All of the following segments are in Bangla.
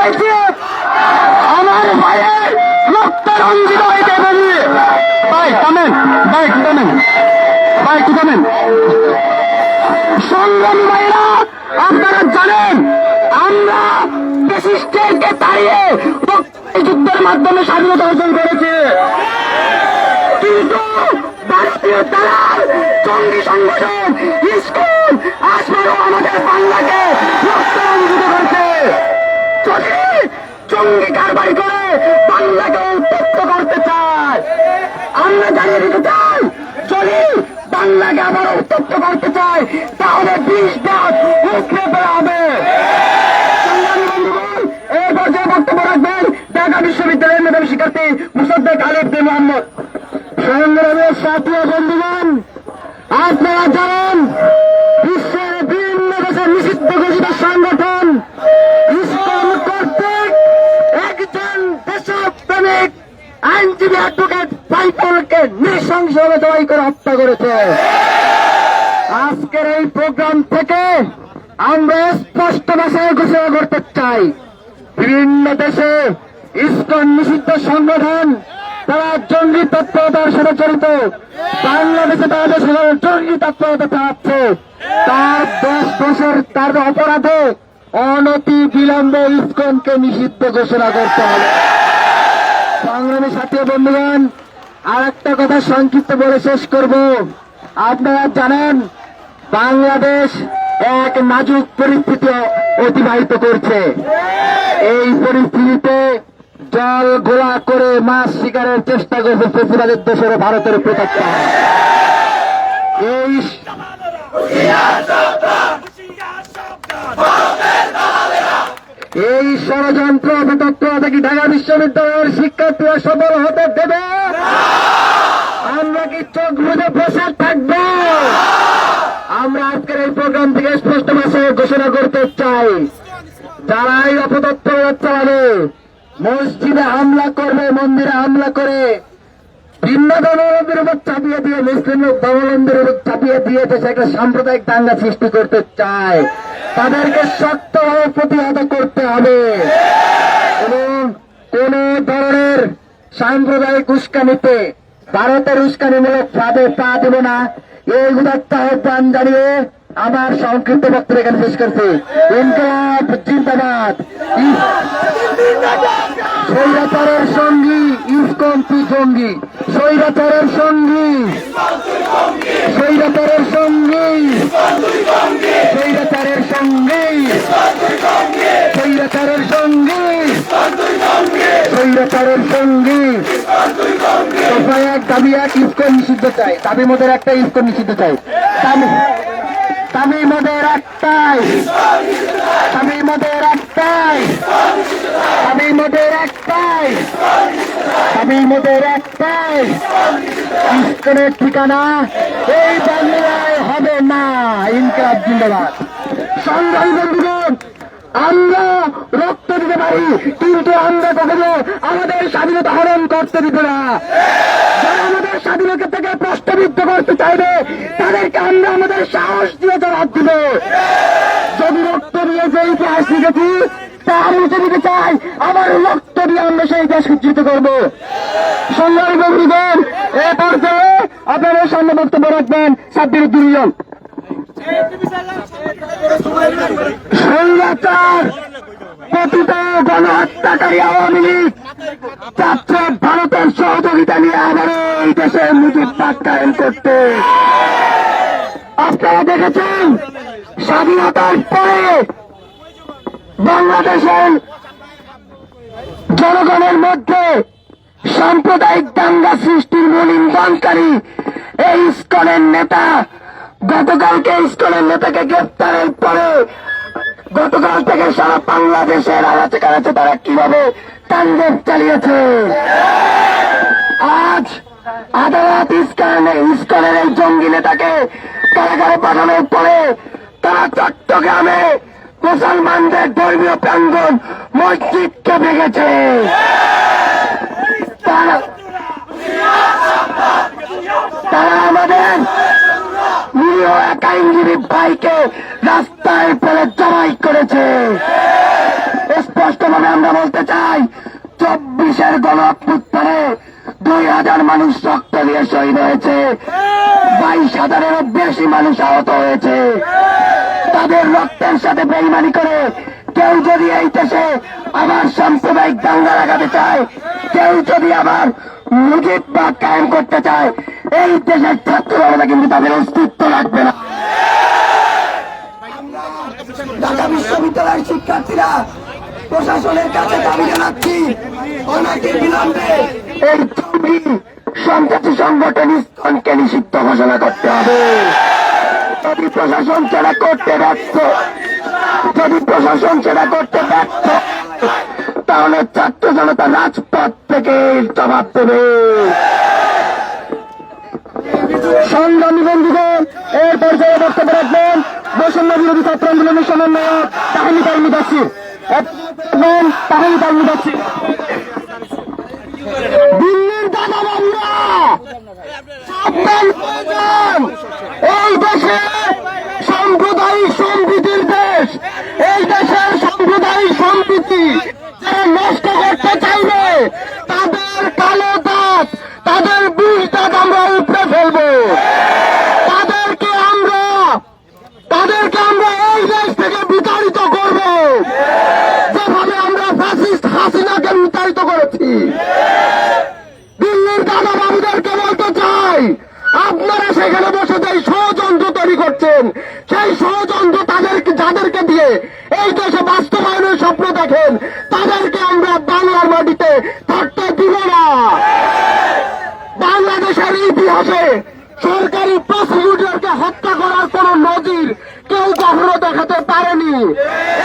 হয়েছে। আমার ভাইয়ের রক্ত রঞ্জিত হয়েছে বলি ভাই থামেন ভাই থামেন। ভাই একটু থামেন। সংগ্রামী ভাইরা আপনারা জানেন, আমরা ব্রিটিশদেরকে তাড়িয়ে যুদ্ধের মাধ্যমে স্বাধীনতা অর্জন করেছি। কিন্তু ভারতীয় দালাল, জঙ্গি সংগঠন স্কুল আসমানও আমাদের বাংলাকে যদি জঙ্গি কারবারি করে বাংলাকে উত্তপ্ত করতে চায়। আমরা জানিয়ে দিতে চাই, যদি বাংলাকে আবার উত্তপ্ত করতে চায়, তাহলে বিষ দাঁত উঠে ফেলা বিশ্ববিদ্যালয়ের মেধাবী শিক্ষার্থী মুসাদ্দেক আলিফ মোহাম্মদ। সংগ্রামের সাথী বন্ধুগণ আপনারা জানেন বিশ্বের বিভিন্ন দেশের নিষিদ্ধ ঘোষিত সংগঠন ইসলাম কর্তৃক একজন দেশপ্রেমিক আইনজীবী অ্যাডভোকেট বাইপলকে নৃশংসভাবে জবাই করে হত্যা করেছে। আজকের এই প্রোগ্রাম থেকে আমরা স্পষ্ট ভাষায় ঘোষণা করতে চাই। বিভিন্ন দেশে ইস্কন নিষিদ্ধ সংগঠন তারা জঙ্গি তৎপরতার সাথে জড়িত। বাংলাদেশে তাদের সাথে জঙ্গি তৎপরতা চালাচ্ছে, তার দশ বছর তার অপরাধে অনতি বিলম্বে ইস্কনকে নিষিদ্ধ ঘোষণা করতে হবে। সংগ্রামী সাথী বন্ধুগণ আর একটা কথা সংক্ষিপ্ত বলে শেষ করব। আপনারা জানেন, বাংলাদেশ এক নাজুক পরিস্থিতি অতিবাহিত করছে। এই পরিস্থিতিতে জল ঘোলা করে মাছ শিকারের চেষ্টা করছে ফেসিবাদের দেশের ভারতের প্রতাপটা। এই এই ষড়যন্ত্র অপতত্ত্ব থেকে ঢাকা বিশ্ববিদ্যালয়ের শিক্ষার্থীরা সফল হতে দেবে। আমরা কি চোখ বুঝে বসে থাকব? আমরা আজকের এই প্রোগ্রাম থেকে স্পষ্ট ভাষায় ঘোষণা করতে চাই। যারা এই অপতত্ত্ব চালাবে মসজিদে হামলা করবে, মন্দিরে হামলা করে। ভিন্ন ধর্মাবলম্বীর উপর চাপিয়ে দিয়ে, মুসলিম ধর্মাবলম্বীর উপর চাপিয়ে দিয়ে দেশে একটা সাম্প্রদায়িক দাঙ্গা সৃষ্টি করতে চায়। তাদেরকে শক্তভাবে প্রতিহত করতে হবে এবং কোন ধরনের সাম্প্রদায়িক উস্কানিতে ভারতের উস্কানিমূলক ভাবে পা দেব না। এই উদাত্ত আহ্বান জানিয়ে আমার সংক্ষিপ্ত বক্তব্য এখানে শেষ করছি। ইনকলাব জিন্দাবাদ। স্বৈরাচারের সঙ্গী, ইসকন্তি জঙ্গি স্বৈরাচারের সঙ্গী। স্বৈরাচারের সঙ্গী। স্বৈরাচারের সঙ্গী। স্বৈরাচারের সঙ্গী। স্বৈরাচারের সঙ্গী দাবি, এক নিষিদ্ধ চাই। দাবি মোদের একটা ইস্কন নিষিদ্ধ চাই। একটাই। একটাই। একটাই। একটাই। ঠিকানা এই বাংলায় হবে না। ইনকাব জিন্দাবাদ। সংগ্রামী বন্ধুগণ, আমরা রক্ত দিতে কিন্তু আমরা কখনো আমাদের স্বাধীনতা হরণ করতে দিব না। যারা আমাদের স্বাধীনতা থেকে প্রশ্নবিদ্ধ করতে চাইবে তাদেরকে আমরা আমাদের সাহস দিয়ে জবাব দিব। যদি রক্ত দিয়ে যে ইতিহাস লিখেছি তা দিতে চাই আবার রক্ত দিয়ে আমরা সেই ইতিহাস উজ্জিত করব। সংগ্রামী বন্ধুগণ এ পর্যায়ে আপনাদের সামনে বক্তব্য রাখবেন সাব্বির স্বৈরাচার গণহত্যাকারী আওয়ামী লীগ ভারতের সহযোগিতা নিয়ে আবারও এই দেশে করতে। আপনারা দেখেছেন, স্বাধীনতার পরে বাংলাদেশের জনগণের মধ্যে সাম্প্রদায়িক দাঙ্গা সৃষ্টির মূল ইন্ধনকারী এই ইস্কনের নেতা, গতকালকে ইস্কনের নেতাকে গ্রেপ্তারের পরে গতকাল থেকে সারা বাংলাদেশের আনাচে কানাচে তারা কীভাবে তাণ্ডব চালিয়েছে? আজ আদালত ইস্কানে ইস্কনের এই জঙ্গি নেতাকে কারাগারে পাঠানোর পরে তারা চট্টগ্রামে মুসলমানদের ধর্মীয় প্রাঙ্গন মসজিদকে ভেঙেছে তারা তারা আমাদের নিরীহ এক আইনজীবী ভাইকে রাস্তায় ফেলে জমাই করেছে। স্পষ্টভাবে চব্বিশের গণ অভ্যুত্থানে দুই হাজার মানুষ রক্ত দিয়ে শহীদ হয়েছে। বাইশ হাজারেরও বেশি মানুষ আহত হয়েছে। তাদের রক্তের সাথে বেইমানি করে কেউ যদি এই দেশে আবার সাম্প্রদায়িক দাঙ্গা লাগাতে চায়, কেউ যদি আবার মুজিব বা কায়েম করতে চায় এই দেশের ছাত্র জনতা কিন্তু তাদের অস্তিত্ব রাখবে না। ঢাকা বিশ্ববিদ্যালয়ের শিক্ষার্থীরা প্রশাসনের কাছে দাবি জানাচ্ছি অনেকের বিলম্বে এই চুরি সন্ত্রাসী সংগঠন ইস্কনকে নিষিদ্ধ ঘোষণা করতে হবে। যদি প্রশাসন সেটা করতে ব্যর্থ যদি প্রশাসন সেটা করতে ব্যর্থ তাহলে ছাত্র জনতা রাজপথ থেকে জবাব দেবে। সংগ্রামী বন্ধুগণ এর পর্যায়ে বক্তব্য রাখবেন বৈষম্য বিরোধী ছাত্র আন্দোলনের সমন্বয়ক তাহিনী তালমি দাসী তাহিনী তালমি দাসী দিল্লির দাদা যান। এই দেশে সাম্প্রদায়িক সম্প্রীতির দেশ এই দেশের সাম্প্রদায়িক সম্প্রীতি যারা নষ্ট করতে চাইবে তাদের কালো দাঁত তাদের বিষ দাঁত আমরা উপড়ে ফেলব তাদেরকে আমরা তাদেরকে আমরা এই দেশ থেকে বিতাড়িত করব যেভাবে আমরা ফ্যাসিস্ট হাসিনাকে বিতাড়িত করেছি দিল্লির দাদা বাবুদেরকে চাই আপনারা সেখানে বসে যেই ষড়যন্ত্র তৈরি করছেন, সেই ষড়যন্ত্র তাদেরকে যাদেরকে দিয়ে এই দেশে বাস্তবায়নের স্বপ্ন দেখেন, তাদেরকে আমরা বাংলার মাটিতে থাকতে দিব না। বাংলাদেশের ইতিহাসে সরকারি প্রসিকিউটরকে হত্যা করার কোন নজির কেউ কখনো দেখাতে পারেনি।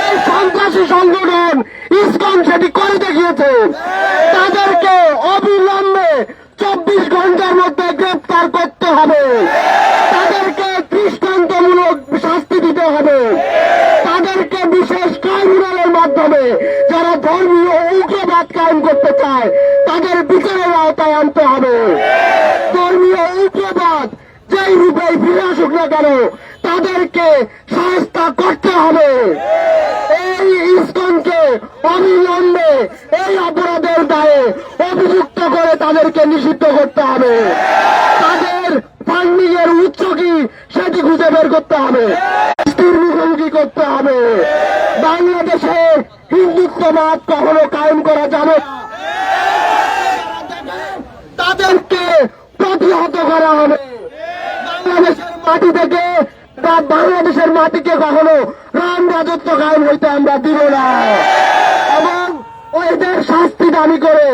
এই সন্ত্রাসী সংগঠন ইসকন সেটি করে দেখিয়েছে। তাদেরকে অবিলম্বে চব্বিশ ঘণ্টার মধ্যে গ্রেপ্তার করতে হবে তাদেরকে দৃষ্টান্তমূলক শাস্তি দিতে হবে তাদেরকে বিশেষ ট্রাইব্যুনালের মাধ্যমে যারা ধর্মীয় উগ্রবাদ কায়েম করতে চায় তাদের বিচারের আওতায় আনতে হবে। ধর্মীয় উগ্রবাদ যেই রূপে ফিরে আসুক না কেন, তাদেরকে সহায়তা করতে হবে। এই ইস্কনকে অবিলম্বে এই অপরাধের দায়ে অভিযুক্ত করে তাদেরকে নিষিদ্ধ করতে হবে। তাদের ফান্ডিং এর উৎস কি সেটি খুঁজে বের করতে হবে। মুখোমুখি করতে হবে। বাংলাদেশে হিন্দুত্ববাদ কখনো কায়েম করা যাবে না। তাদেরকে প্রতিহত করা হবে বাংলাদেশের মাটি থেকে বা বাংলাদেশের মাটিকে কখনো রাম রাজত্ব কায়েম হইতে আমরা দিব না। এবং ওইদের শাস্তি দাবি করে